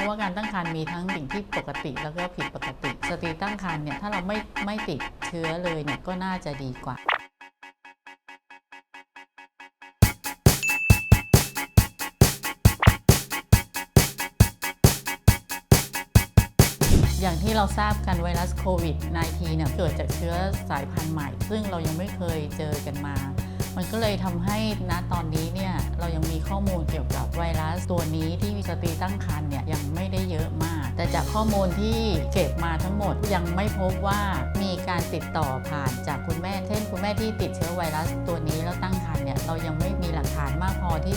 ราะว่าการตั้งครรภ์มีทั้งสิ่งที่ปกติแล้วก็ผิดปกติ สตรีตั้งครรภ์เนี่ยถ้าเราไม่ไม่ติดเชื้อเลยเนี่ยก็น่าจะดีกว่าอย่างที่เราทราบกันไวรัสโควิด -19 เนี่ยเกิดจากเชื้อสายพันธุ์ใหม่ ซึ่งเรายังไม่เคยเจอกันมา มันก็เลยทำให้ณตอนนี้เนี่ยเรายังมีข้อมูลเกี่ยวกับไวรัสตัวนี้ที่มีสตรีตั้งครรภ์เนี่ยยังไม่ได้เยอะมาก แต่จากข้อมูลที่เก็บมาทั้งหมดยังไม่พบว่ามีการติดต่อผ่านจากคุณแม่เช่นคุณแม่ที่ติดเชื้อไวรัสตัวนี้แล้วตั้งครรภ์เนี่ยเรายังไม่มีหลักฐานมาก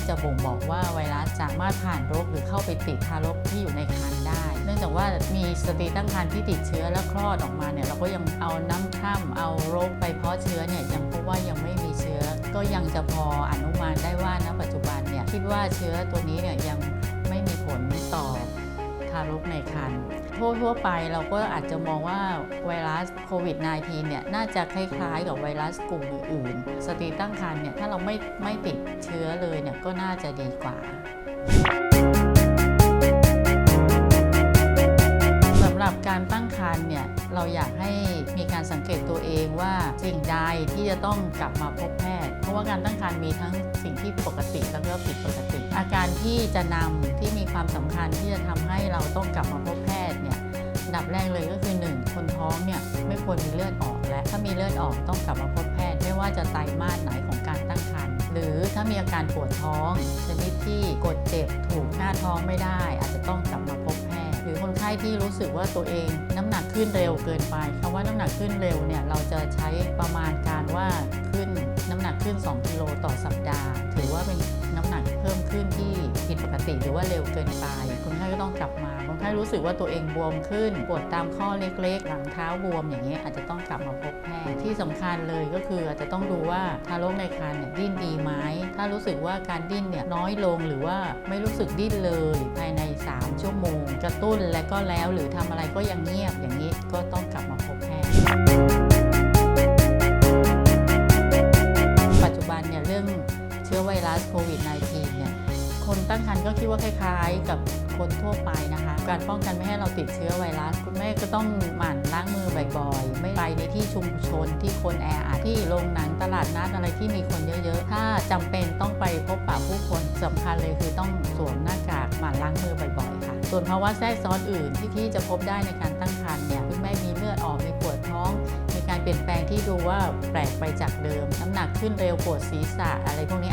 จะบ่งบอกว่าไวรัสสามารถผ่านรกหรือเข้าไปติดทารกที่อยู่ในครรภ์ได้ เนื่องจากว่ามีสตรีตั้งครรภ์ที่ติดเชื้อแล้วคลอดออกมาเนี่ยเราก็ยังเอาน้ำคร่ำเอาโรคไปเพาะเชื้อเนี่ยยังพบว่ายังไม่มีเชื้อ ก็ยังจะพออนุมานได้ว่าณปัจจุบันเนี่ยคิดว่าเชื้อตัวนี้เนี่ยยังไม่มีผลต่อทารกในครรภ์ ทั่วทั่วๆไปเราก็อาจจะมองว่าไวรัสโควิด -19 เนี่ยน่าจะคล้ายๆ กับไวรัสกลุ่มอื่นๆ สตรีตั้งครรภ์เนี่ยถ้าเราไม่ไม่ติดเชื้อเลยเนี่ยก็น่าจะดีกว่าสำหรับการตั้งครรภ์เนี่ยเราอยากให้มีการสังเกตตัวเองว่าสิ่งใดที่จะต้องกลับมาพบแพทย์ เพราะว่าการตั้งครรภ์มีทั้งสิ่งที่ปกติแล้วก็ผิดปกติ อาการที่จะนำที่มีความสำคัญที่จะทำให้เราต้องกลับมาพบแพทย์ ดับแรกเลยก็คือ 1 คนท้องเนี่ยไม่ควรมีเลือดออกและถ้ามีเลือดออกต้องกลับมาพบแพทย์ไม่ว่าจะไตรมาสไหนของการตั้งครรภ์หรือถ้ามีอาการปวดท้องชนิดที่กดเจ็บถูกหน้าท้องไม่ได้ อาจจะต้องกลับมาพบแพทย์หรือคนไข้ที่รู้สึกว่าตัวเองน้ำหนักขึ้นเร็วเกินไปคำว่าน้ำหนักขึ้นเร็วเนี่ยเราจะใช้ประมาณการว่าขึ้นน้ำหนักขึ้น 2 กิโลต่อสัปดาห์ ถือว่าเป็น ติหรือว่าเร็วเกินไป คนไข้ก็ต้องกลับมา คนไข้รู้สึกว่าตัวเองบวมขึ้น ปวดตามข้อเล็กๆ หลังเท้าบวมอย่างเงี้ยอาจจะต้องกลับมาพบแพทย์ที่สำคัญเลยก็คืออาจจะต้องดูว่าทารกในครรภ์เนี่ยดิ้นดีไหมถ้ารู้สึกว่าการดิ้นเนี่ยน้อยลงหรือว่าไม่รู้สึกดิ้นเลยภายใน 3 ชั่วโมง กระตุ้นและก็แล้วหรือทำอะไรก็ยังเงียบอย่างนี้ก็ต้องกลับมาพบแพทย์ปัจจุบันเนี่ยเรื่องเชื้อไวรัสโควิด -19 เนี่ย คนตั้งครรภ์ก็คิดว่าคล้ายๆ กับคนทั่วไปนะคะ การป้องกันไม่ให้เราติดเชื้อไวรัส คุณแม่ก็ต้องหมั่นล้างมือบ่อยๆ ไม่ไปในที่ชุมชนที่คนแออัดที่โรงหนังตลาดนัดอะไรที่มีคนเยอะๆ ถ้าจำเป็นต้องไปพบปะผู้คนสำคัญเลยคือต้องสวมหน้ากากหมั่นล้างมือบ่อยๆค่ะ ส่วนภาวะแทรกซ้อนอื่นที่ที่จะพบได้ในการตั้งครรภ์เนี่ยคุณแม่มีเลือดออกมีปวดท้องมีการเปลี่ยนแปลงที่ดูว่าแปลกไปจากเดิม น้ำหนักขึ้นเร็วปวดศีรษะอะไรพวกนี้